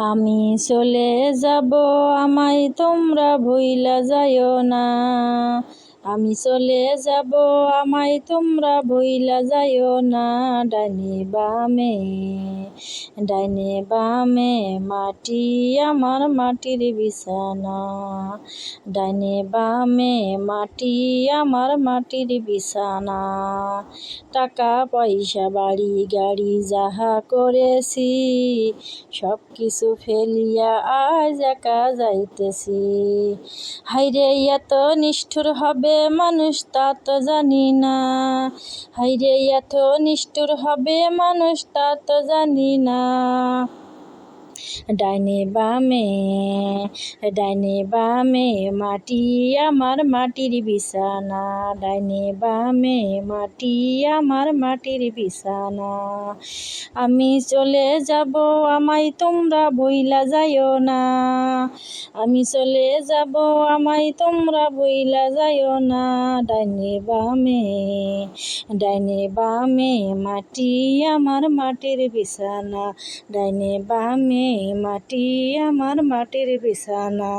আমি চলে যাব আমায় তোমরা ভুইলা যায় না। আমি চলে যাব, আমায় তোমরা ভুইলা যাইও না। ডাইনে বামে ডাইনে বামে, মাটি আমার মাটির বিছানা। ডাইনে বামে, মাটি আমার মাটির বিছানা। টাকা, পয়সা, বাড়ি, গাড়ি, যাহা করেছি সব কিছু ফেলিয়া আজ একা যাইতেছি। হাইরে এত নিষ্ঠুর হবে মানুষ তা তো জানি না। হাইরে এত নিষ্ঠুর হবে মানুষ তা তো জানি না। ডাইনে বামে ডাইনে বামে মাটি, আমার মাটির বিছানা। ডাইনে বামে মাটি, আমার মাটির বিছানা। আমি চলে যাব, আমায় তোমরা বইলা যাইও না। আমি চলে যাব, আমায় তোমরা বইলা যাইও না। ডাইনে বামে ডাইনে বামে মাটি, আমার মাটির বিছানা। ডাইনে বামে মাটি আমার মাটির বিছানা।